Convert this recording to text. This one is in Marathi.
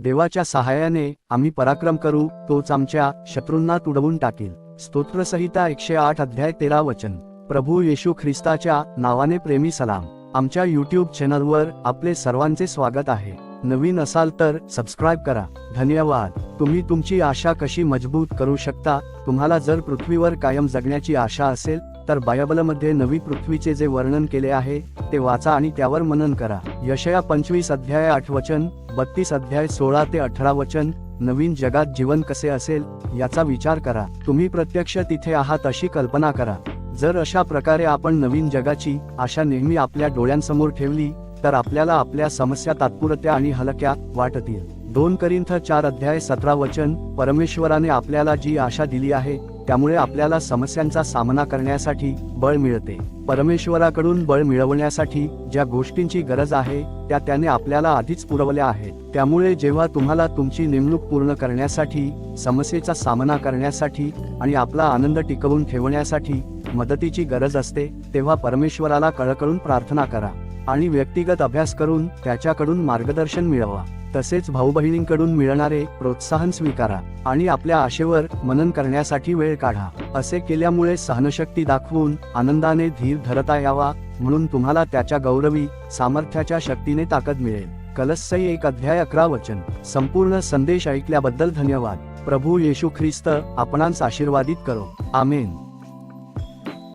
देवाच्या सहाय्याने आम्ही पराक्रम करू तोच आमच्या शत्रूंना तुडवून टाकेल. स्तोत्रसहिता एकशे आठ अध्याय तेरा वचन. प्रभू येशू ख्रिस्ताच्या नावाने प्रेमी सलाम. आमच्या यूट्यूब चॅनलवर आपले सर्वांचे स्वागत आहे. नवीन असाल तर सबस्क्राईब करा. धन्यवाद. तुम्ही तुमची आशा कशी मजबूत करू शकता? तुम्हाला जर पृथ्वीवर कायम जगण्याची आशा असेल तर बायबलमध्ये नवी पृथ्वीचे जे वर्णन केले आहे ते वाचा आणि त्यावर मनन करा. यशया पंचवीस अध्याय आठ वचन बत्तीस अध्याय सोळा ते अठरा वचन नवीन जगात जीवन कसे असेल याचा विचार करा. तुम्ही प्रत्यक्ष तिथे आहात अशी कल्पना करा. जर अशा प्रकारे आपण नवीन जगाची आशा नेहमी आपल्या डोळ्यांसमोर ठेवली तर आपल्याला आपल्या समस्या तात्पुरत्या आणि हलक्या वाटतील. दोन करिंथ चार अध्याय सतरा वचन परमेश्वराने आपल्याला जी आशा दिली आहे त्यामुळे आपल्याला समस्यांचा सामना करण्यासाठी बळ मिळते. परमेश्वराकडून बळ मिळवण्यासाठी ज्या गोष्टींची गरज आहे त्या त्याने आपल्याला आधीच पुरवल्या आहेत. त्यामुळे जेव्हा तुम्हाला तुमची नेमणूक पूर्ण करण्यासाठी समस्येचा सामना करण्यासाठी आणि आपला आनंद टिकवून ठेवण्यासाठी मदतीची गरज असते तेव्हा परमेश्वराला कळकळून प्रार्थना करा. आणि व्यक्तिगत अभ्यास करून त्याच्याकडून मार्गदर्शन मिळवा. तसेच भाऊ बहिणींकडून मिळणारे प्रोत्साहन स्वीकारा आणि आपल्या आशेवर मनन करण्यासाठी वेळ काढा. असे केल्यामुळे सहनशक्ती दाखवून आनंदाने धीर धरता यावा म्हणून तुम्हाला त्याच्या गौरवी सामर्थ्याच्या शक्तीने ताकद मिळेल. कलस्सई एक अध्याय अकरा वचन. संपूर्ण संदेश ऐकल्याबद्दल धन्यवाद. प्रभू येशू ख्रिस्त आपणांस आशीर्वादित करो. आमेन.